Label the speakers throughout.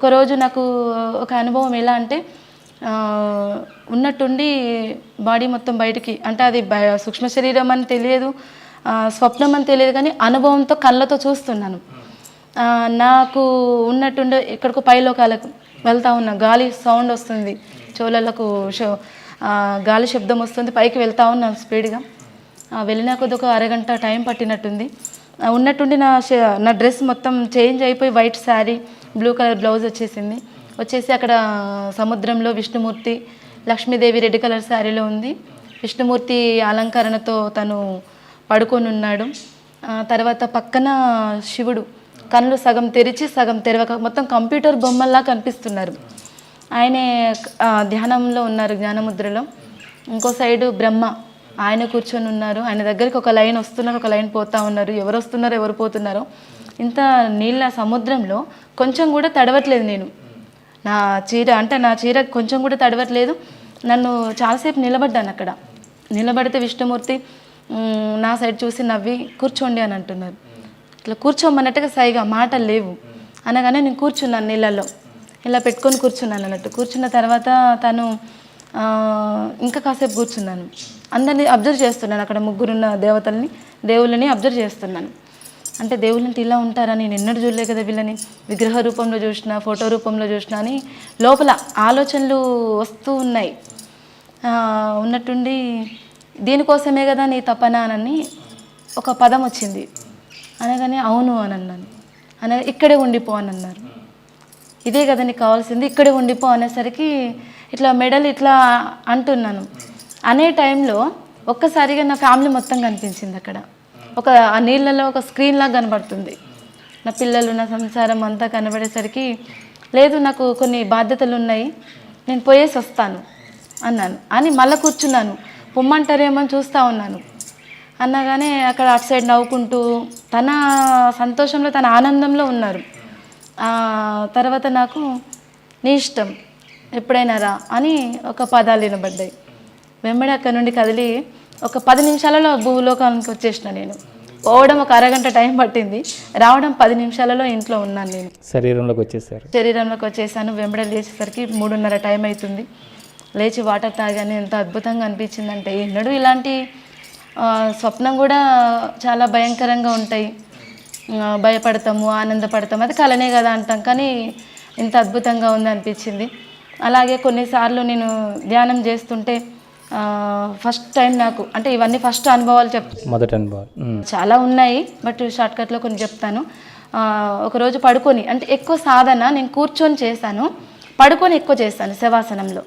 Speaker 1: ఒకరోజు నాకు ఒక అనుభవం ఎలా అంటే ఉన్నట్టుండి బాడీ మొత్తం బయటికి అంటే అది సూక్ష్మ శరీరం అని తెలియదు స్వప్నం అని తెలియదు కానీ అనుభవంతో కళ్ళతో చూస్తున్నాను. నాకు ఉన్నట్టుండి ఎక్కడికో పైలోకాలకు వెళ్తా ఉన్నా గాలి సౌండ్ వస్తుంది చెవులకు షో- గాలి శబ్దం వస్తుంది పైకి వెళ్తా ఉన్నాను స్పీడ్గా. వెళ్ళినా కొద్ది ఒక అరగంట టైం పట్టినట్టుంది. ఉన్నట్టుండి నా నా డ్రెస్ మొత్తం చేంజ్ అయిపోయి white sari blue colour blouse వచ్చేసింది. వచ్చేసి అక్కడ సముద్రంలో విష్ణుమూర్తి లక్ష్మీదేవి రెడ్ కలర్ శారీలో ఉంది. విష్ణుమూర్తి అలంకరణతో తను పడుకొని ఉన్నాడు. తర్వాత పక్కన శివుడు కళ్ళు సగం తెరిచి సగం తెరవక మొత్తం కంప్యూటర్ బొమ్మల్లా కనిపిస్తున్నారు. ఆయనే ధ్యానంలో ఉన్నారు జ్ఞానముద్రలో. ఇంకో సైడు బ్రహ్మ ఆయన కూర్చొని ఉన్నారు. ఆయన దగ్గరికి ఒక లైన్ వస్తున్నారు ఒక లైన్ పోతా ఉన్నారు. ఎవరు వస్తున్నారు ఎవరు పోతున్నారో. ఇంత నీళ్ళ సముద్రంలో కొంచెం కూడా తడవట్లేదు నేను. నా చీర అంటే నా చీర కొంచెం కూడా తడవట్లేదు. నన్ను చాలాసేపు నిలబడ్డాను అక్కడ. నిలబడితే విష్ణుమూర్తి నా సైడ్ చూసి నవ్వి కూర్చోండి అని అంటున్నారు. ఇట్లా కూర్చోమన్నట్టుగా సైగా మాటలు లేవు. అనగానే నేను కూర్చున్నాను నీళ్ళలో ఇలా పెట్టుకొని కూర్చున్నాను అన్నట్టు. కూర్చున్న తర్వాత తను ఇంకా కాసేపు కూర్చున్నాను. అందరినీ అబ్జర్వ్ చేస్తున్నాను. అక్కడ ముగ్గురున్న దేవతల్ని దేవుళ్ళని అబ్జర్వ్ చేస్తున్నాను. అంటే దేవుళ్ళంటే ఇలా ఉంటారని నేను ఎన్నడూ చూడలే కదా వీళ్ళని. విగ్రహ రూపంలో చూసిన ఫోటో రూపంలో చూసిన అని లోపల ఆలోచనలు వస్తూ ఉన్నాయి. ఉన్నట్టుండి దీనికోసమే కదా నీ తపన అని ఒక పదం వచ్చింది. అనగానే అవును అని అన్నాను అనగా ఇక్కడే ఉండిపో అని అన్నారు ఇదే కదా నీకు కావాల్సింది ఇక్కడే ఉండిపో అనేసరికి ఇట్లా మెడల్ ఇట్లా అంటున్నాను. అనే టైంలో ఒక్కసారిగా నా ఫ్యామిలీ మొత్తం కనిపించింది అక్కడ. ఒక ఆ నీళ్ళలో ఒక స్క్రీన్ లాగా కనబడుతుంది. నా పిల్లలు నా సంసారం అంతా కనబడేసరికి లేదు నాకు కొన్ని బాధ్యతలు ఉన్నాయి నేను పోయేసి వస్తాను అన్నాను. అని మళ్ళీ కూర్చున్నాను. పొమ్మంటారేమో అని చూస్తూ ఉన్నాను. అన్నగానే అక్కడ అటు సైడ్ నవ్వుకుంటూ తన సంతోషంలో తన ఆనందంలో ఉన్నారు. తర్వాత నాకు నీ ఇష్టం ఎప్పుడైనా రా అని ఒక పదాలు వినబడ్డాయి. వెంబడి అక్కడ నుండి కదిలి ఒక పది నిమిషాలలో భూలోకానికి వచ్చేసిన నేను. పోవడం ఒక అరగంట టైం పట్టింది. రావడం పది నిమిషాలలో ఇంట్లో ఉన్నాను నేను.
Speaker 2: శరీరంలోకి వచ్చేసారు.
Speaker 1: శరీరంలోకి వచ్చేసాను. వెంబడి లేచేసరికి మూడున్నర టైం అవుతుంది. లేచి వాటర్ తాగానే. ఎంత అద్భుతంగా అనిపించిందంటే ఎన్నడూ ఇలాంటి స్వప్నం కూడా చాలా భయంకరంగా ఉంటాయి. భయపడతాము ఆనందపడతాము. అది కలనే కదా అంటాం. కానీ ఇంత అద్భుతంగా ఉంది అనిపించింది. అలాగే కొన్నిసార్లు నేను ధ్యానం చేస్తుంటే ఫస్ట్ టైం నాకు అంటే ఇవన్నీ ఫస్ట్ అనుభవాలు చెప్
Speaker 2: మొదటి అనుభవం ఉమ్.
Speaker 1: చాలా ఉన్నాయి బట్ షార్ట్కట్లో కొన్ని చెప్తాను. ఒకరోజు పడుకొని అంటే ఎక్కువ సాధన నేను కూర్చొని చేశాను. పడుకొని ఎక్కువ చేస్తాను శవాసనంలో.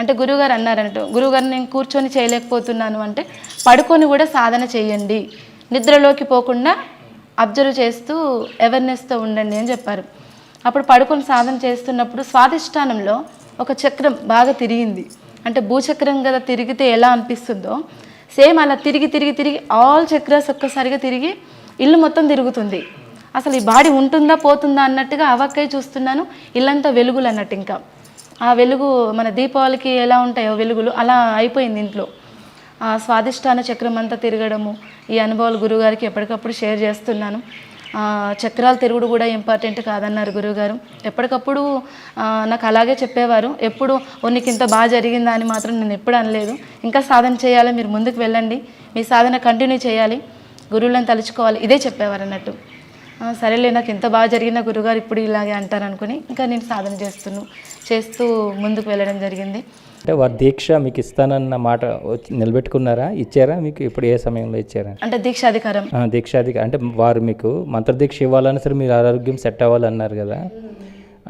Speaker 1: అంటే గురువుగారు అన్నారంట గురువుగారు నేను కూర్చొని చేయలేకపోతున్నాను అంటే పడుకొని కూడా సాధన చేయండి. నిద్రలోకి పోకుండా అబ్జర్వ్ చేస్తూ అవేర్నెస్తో ఉండండి అని చెప్పారు. అప్పుడు పడుకొని సాధన చేస్తున్నప్పుడు స్వాధిష్టానంలో ఒక చక్రం బాగా తిరిగింది. అంటే భూచక్రం కదా తిరిగితే ఎలా అనిపిస్తుందో? సేమ్ అలా తిరిగి తిరిగి తిరిగి ఆల్ చక్రాస్ ఒక్కసారిగా తిరిగి ఇల్లు మొత్తం తిరుగుతుంది. అసలు ఈ బాడీ ఉంటుందా పోతుందా అన్నట్టుగా అవక్కై చూస్తున్నాను. ఇల్లంతా వెలుగులు అన్నట్టు ఇంకా. ఆ వెలుగు మన దీపావళికి ఎలా ఉంటాయో వెలుగులు అలా అయిపోయింది ఇంట్లో. ఆ స్వాదిష్టాన చక్రం అంతా తిరగడము ఈ అనుభవాలు గురువుగారికి ఎప్పటికప్పుడు షేర్ చేస్తున్నాను. చక్రాలు తిరుగుడు కూడా ఇంపార్టెంట్ కాదన్నారు గురువుగారు. ఎప్పటికప్పుడు నాకు అలాగే చెప్పేవారు. ఎప్పుడు "ఓ, నీకు ఇంత బాగా జరిగిందా అని మాత్రం నేను ఎప్పుడు అనలేదు. ఇంకా సాధన చేయాలి మీరు ముందుకు వెళ్ళండి. మీ సాధన కంటిన్యూ చేయాలి. గురువులను తలుచుకోవాలి. ఇదే చెప్పేవారు అన్నట్టు. సరేలే నాకు ఎంత బాగా జరిగిన గురుగారు ఇప్పుడు ఇలాగే అంటారు అనుకుని ఇంకా నేను సాధన చేస్తున్నాను చేస్తూ ముందుకు వెళ్ళడం జరిగింది.
Speaker 2: అంటే వారి దీక్ష మీకు ఇస్తానన్న మాట నిలబెట్టుకున్నారా? ఇచ్చారా? మీకు ఇప్పుడు ఏ సమయంలో ఇచ్చారా?
Speaker 1: అంటే దీక్షాధికారం.
Speaker 2: దీక్షాది అంటే వారు మీకు మంత్రదీక్ష ఇవ్వాలని సరే మీరు ఆరోగ్యం సెట్ అవ్వాలన్నారు కదా.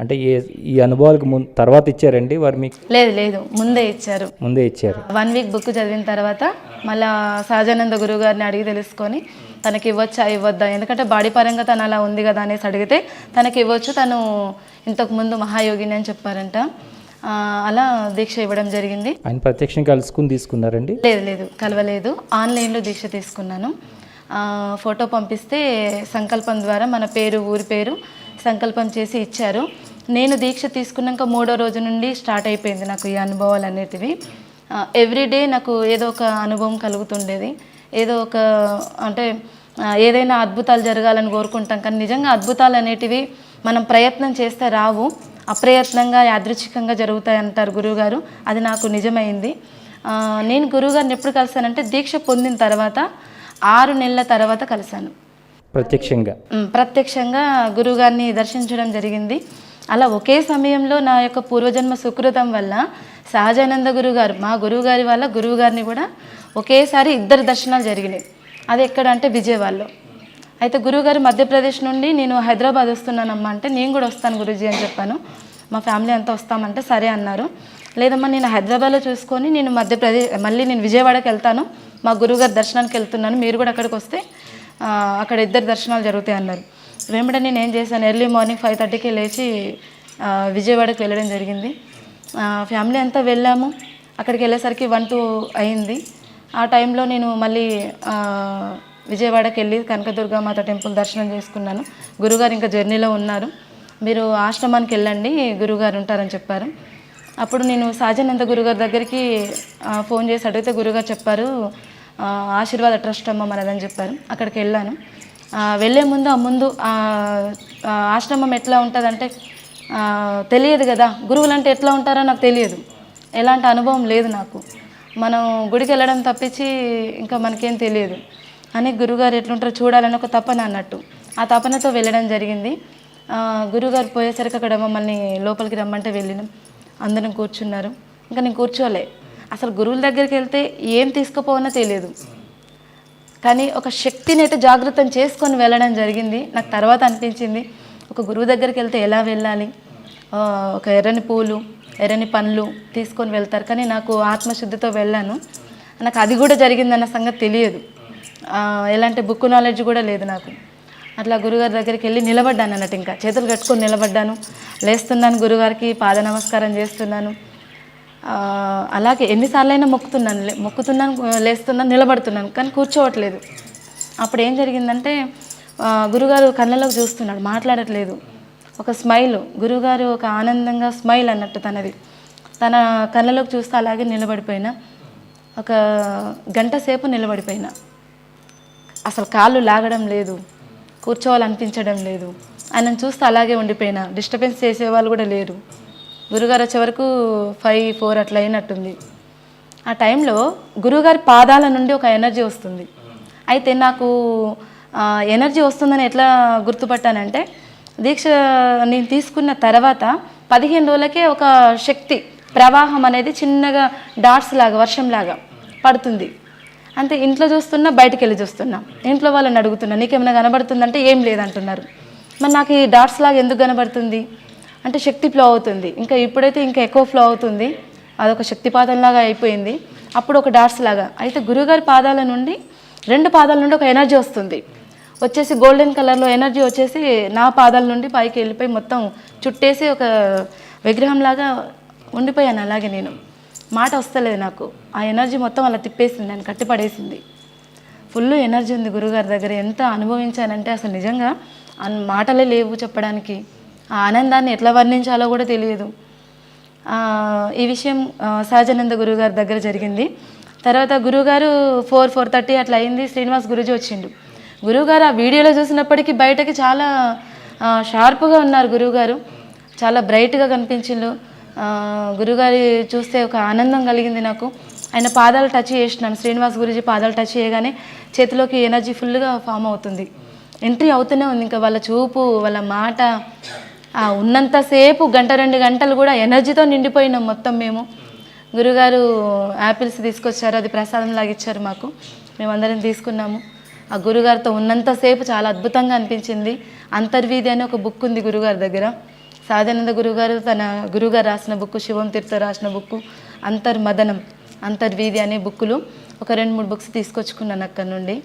Speaker 2: అంటే ఏ ఈ అనుభవాలకు ముందు తర్వాత ఇచ్చారండి? వారు మీకు
Speaker 1: లేదు లేదు. ముందే ఇచ్చారు.
Speaker 2: ముందే ఇచ్చారు.
Speaker 1: వన్ వీక్ బుక్ చదివిన తర్వాత మళ్ళా సహజానంద గురువు గారిని అడిగి తెలుసుకొని తనకి ఇవ్వచ్చా ఇవ్వద్దా? ఎందుకంటే బాడీ పరంగా తను అలా ఉంది కదా అనేసి అడిగితే తనకి ఇవ్వచ్చు. తను ఇంతకు ముందు మహాయోగిని అని చెప్పారంట. అలా దీక్ష ఇవ్వడం జరిగింది.
Speaker 2: ఆయన ప్రత్యక్షం కలుసుకుని తీసుకున్నారండి?
Speaker 1: లేదు లేదు కలవలేదు. ఆన్లైన్లో దీక్ష తీసుకున్నాను. ఫోటో పంపిస్తే సంకల్పం ద్వారా మన పేరు ఊరి పేరు సంకల్పం చేసి ఇచ్చారు. నేను దీక్ష తీసుకున్నాక మూడో రోజు నుండి స్టార్ట్ అయిపోయింది నాకు ఈ అనుభవాలు అనేటివి. ఎవ్రీడే నాకు ఏదో ఒక అనుభవం కలుగుతుండేది. ఏదో ఒక అంటే ఏదైనా అద్భుతాలు జరగాలని కోరుకుంటాం. కానీ నిజంగా అద్భుతాలు అనేటివి మనం ప్రయత్నం చేస్తే రావు. అప్రయత్నంగా యాదృచ్ఛికంగా జరుగుతాయి అంటారు గురువుగారు. అది నాకు నిజమైంది. నేను గురువుగారిని ఎప్పుడు కలిసానంటే దీక్ష పొందిన తర్వాత ఆరు నెలల తర్వాత కలిశాను.
Speaker 2: ప్రత్యక్షంగా?
Speaker 1: ప్రత్యక్షంగా గురువుగారిని దర్శించడం జరిగింది. అలా ఒకే సమయంలో నా యొక్క పూర్వజన్మ సుకృతం వల్ల సహజానంద గురువు గారు మా గురువు గారి వల్ల గురువు గారిని కూడా ఒకేసారి ఇద్దరు దర్శనాలు జరిగినాయి. అది ఎక్కడ అంటే విజయవాడలో. అయితే గురువుగారు మధ్యప్రదేశ్ నుండి నేను హైదరాబాద్ వస్తున్నానమ్మా అంటే నేను కూడా వస్తాను గురూజీ అని చెప్పాను. మా ఫ్యామిలీ అంతా వస్తామంటే సరే అన్నారు. లేదమ్మా నేను హైదరాబాద్లో చూసుకొని నేను మధ్యప్రదేశ్ మళ్ళీ నేను విజయవాడకి వెళ్తాను. మా గురువుగారి దర్శనానికి వెళ్తున్నాను. మీరు కూడా అక్కడికి వస్తే అక్కడ ఇద్దరు దర్శనాలు జరుగుతాయి అన్నారు. వెంబడే నేను ఏం చేశాను ఎర్లీ మార్నింగ్ ఫైవ్ థర్టీకి లేచి విజయవాడకి వెళ్ళడం జరిగింది. ఫ్యామిలీ అంతా వెళ్ళాము. అక్కడికి వెళ్ళేసరికి వన్ టూ అయింది. ఆ టైంలో నేను మళ్ళీ విజయవాడకి వెళ్ళి కనకదుర్గ మాత టెంపుల్ దర్శనం చేసుకున్నాను. గురుగారు ఇంకా జర్నీలో ఉన్నారు. మీరు ఆశ్రమానికి వెళ్ళండి గురుగారు ఉంటారని చెప్పారు. అప్పుడు నేను సహజానంద గురుగారి దగ్గరికి ఫోన్ చేసి అడిగితే గురుగారు చెప్పారు ఆశీర్వాద ట్రస్ట్ అమ్మ మనదని చెప్పారు. అక్కడికి వెళ్ళాను. వెళ్ళే ముందు ఆ ముందు ఆశ్రమం ఎట్లా ఉంటుందంటే తెలియదు కదా. గురువులు అంటే ఎట్లా ఉంటారో నాకు తెలియదు. ఎలాంటి అనుభవం లేదు నాకు. మనం గుడికి వెళ్ళడం తప్పించి ఇంకా మనకేం తెలియదు. అని గురుగారు ఎట్లుంటారో చూడాలని ఒక తపన అన్నట్టు. ఆ తపనతో వెళ్ళడం జరిగింది. గురుగారు పోయేసరికి అక్కడ మమ్మల్ని లోపలికి రమ్మంటే వెళ్ళినాం. అందరం కూర్చున్నారు. ఇంకా నేను కూర్చోలే. అసలు గురువుల దగ్గరికి వెళ్తే ఏం తీసుకుపోవనో తెలియదు. కానీ ఒక శక్తిని అయితే జాగృతం చేసుకొని వెళ్ళడం జరిగింది. నాకు తర్వాత అనిపించింది ఒక గురువు దగ్గరికి వెళ్తే ఎలా వెళ్ళాలి? ఒక ఎర్రని పూలు ఎర్రని పండ్లు తీసుకొని వెళ్తారు. కానీ నాకు ఆత్మశుద్ధితో వెళ్ళాను. నాకు అది కూడా జరిగిందన్న సంగతి తెలియదు. ఎలాంటి బుక్ నాలెడ్జ్ కూడా లేదు నాకు. అట్లా గురుగారి దగ్గరికి వెళ్ళి నిలబడ్డాను అన్నట్టు ఇంకా. చేతులు కట్టుకొని నిలబడ్డాను. లేస్తున్నాను గురుగారికి పాద నమస్కారం చేస్తున్నాను. అలాగే ఎన్నిసార్లైనా మొక్కుతున్నాను. లే- మొక్కుతున్నాను లేస్తున్నాను నిలబడుతున్నాను కానీ కూర్చోవట్లేదు. అప్పుడు ఏం జరిగిందంటే గురుగారు కళ్ళలోకి చూస్తున్నాడు మాట్లాడట్లేదు. ఒక స్మైల్ గురుగారు ఒక ఆనందంగా స్మైల్ అన్నట్టు తనది. తన కళ్ళలోకి చూస్తే అలాగే నిలబడిపోయినా. ఒక గంట సేపు నిలబడిపోయినా. అసలు కాళ్ళు లాగడం లేదు కూర్చోవాలనిపించడం లేదు. ఆయనను చూస్తే అలాగే ఉండిపోయినా. డిస్టర్బెన్స్ చేసేవాళ్ళు కూడా లేరు. గురుగారు వచ్చే వరకు ఫైవ్ ఫోర్ అట్లా అయినట్టుంది. ఆ టైంలో గురువుగారి పాదాల నుండి ఒక ఎనర్జీ వస్తుంది. అయితే నాకు ఎనర్జీ వస్తుందని ఎట్లా గుర్తుపట్టానంటే దీక్ష నేను తీసుకున్న తర్వాత పదిహేను రోజులకే ఒక శక్తి ప్రవాహం అనేది చిన్నగా డాట్స్ లాగా వర్షంలాగా పడుతుంది. అంతే ఇంట్లో చూస్తున్నా బయటకు వెళ్ళి చూస్తున్నా. ఇంట్లో వాళ్ళని అడుగుతున్నా నీకేమైనా కనబడుతుందంటే ఏం లేదంటున్నారు. మరి నాకు ఈ డాట్స్ లాగా ఎందుకు కనబడుతుంది? అంటే శక్తి ఫ్లో అవుతుంది. ఇంకా ఇప్పుడైతే ఇంకా ఎక్కువ ఫ్లో అవుతుంది. అదొక శక్తిపాతంలాగా అయిపోయింది. అప్పుడు ఒక డాట్స్ లాగా. అయితే గురువుగారి పాదాల నుండి రెండు పాదాల నుండి ఒక ఎనర్జీ వస్తుంది. వచ్చేసి గోల్డెన్ కలర్లో ఎనర్జీ వచ్చేసి నా పాదాల నుండి పైకి వెళ్ళిపోయి మొత్తం చుట్టేసి ఒక విగ్రహంలాగా ఉండిపోయాను అలాగే నేను. మాట వస్తలేదు నాకు. ఆ ఎనర్జీ మొత్తం అలా తిప్పేసింది నన్ను కట్టిపడేసింది. ఫుల్ ఎనర్జీ ఉంది గురుగారి దగ్గర. ఎంత అనుభవించానంటే అసలు నిజంగా అన్- మాటలే లేవు చెప్పడానికి. ఆ ఆనందాన్ని ఎట్లా వర్ణించాలో కూడా తెలియదు. ఈ విషయం సహజానంద గురుగారి దగ్గర జరిగింది. తర్వాత గురుగారు ఫోర్ ఫోర్ థర్టీ అట్లా అయింది శ్రీనివాస్ గురుజీ వచ్చిండు. గురువుగారు ఆ వీడియోలో చూసినప్పటికీ బయటకి చాలా షార్ప్గా ఉన్నారు గురువుగారు చాలా బ్రైట్గా కనిపించిండు. గురుగారి చూస్తే ఒక ఆనందం కలిగింది నాకు. ఆయన పాదాలు టచ్ చేసినాను శ్రీనివాస్ గురుజీ పాదాలు టచ్ చేయగానే చేతిలోకి ఎనర్జీ ఫుల్గా ఫామ్ అవుతుంది. ఎంట్రీ అవుతూనే ఉంది. ఇంకా వాళ్ళ చూపు వాళ్ళ మాట ఉన్నంతసేపు గంట రెండు గంటలు కూడా ఎనర్జీతో నిండిపోయినాం మొత్తం మేము. గురుగారు యాపిల్స్ తీసుకొచ్చారు. అది ప్రసాదం లాగిచ్చారు మాకు. మేమందరం తీసుకున్నాము. ఆ గురుగారితో ఉన్నంతసేపు చాలా అద్భుతంగా అనిపించింది. అంతర్వీధి అని ఒక బుక్ ఉంది గురుగారి దగ్గర. సాధానంద గురుగారు తన గురుగారు రాసిన బుక్ శివం తీర్థ రాసిన బుక్ అంతర్మదనం అంతర్వీధి అనే బుక్కులు ఒక రెండు మూడు బుక్స్ తీసుకొచ్చుకున్నాను అక్కడ నుండి.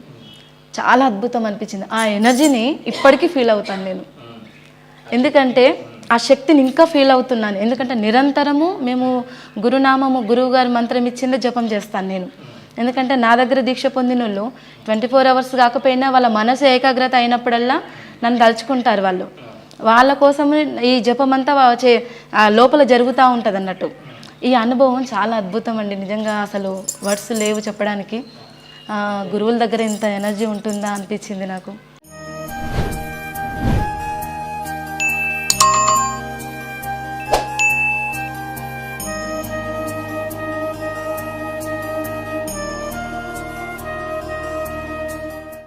Speaker 1: చాలా అద్భుతం అనిపించింది. ఆ ఎనర్జీని ఇప్పటికీ ఫీల్ అవుతాను నేను. ఎందుకంటే ఆ శక్తిని ఇంకా ఫీల్ అవుతున్నాను. ఎందుకంటే నిరంతరము మేము గురునామము గురువు గారి మంత్రం ఇచ్చిందే జపం చేస్తాను నేను. ఎందుకంటే నా దగ్గర దీక్ష పొందిన వాళ్ళు ట్వంటీ ఫోర్ అవర్స్ కాకపోయినా వాళ్ళ మనసు ఏకాగ్రత అయినప్పుడల్లా నన్ను తలుచుకుంటారు వాళ్ళు. వాళ్ళ కోసం ఈ జపం అంతా చే లోపల జరుగుతూ ఉంటుంది అన్నట్టు. ఈ అనుభవం చాలా అద్భుతం అండి. నిజంగా అసలు వర్డ్స్ లేవు చెప్పడానికి. గురువుల దగ్గర ఇంత ఎనర్జీ ఉంటుందా అనిపించింది నాకు.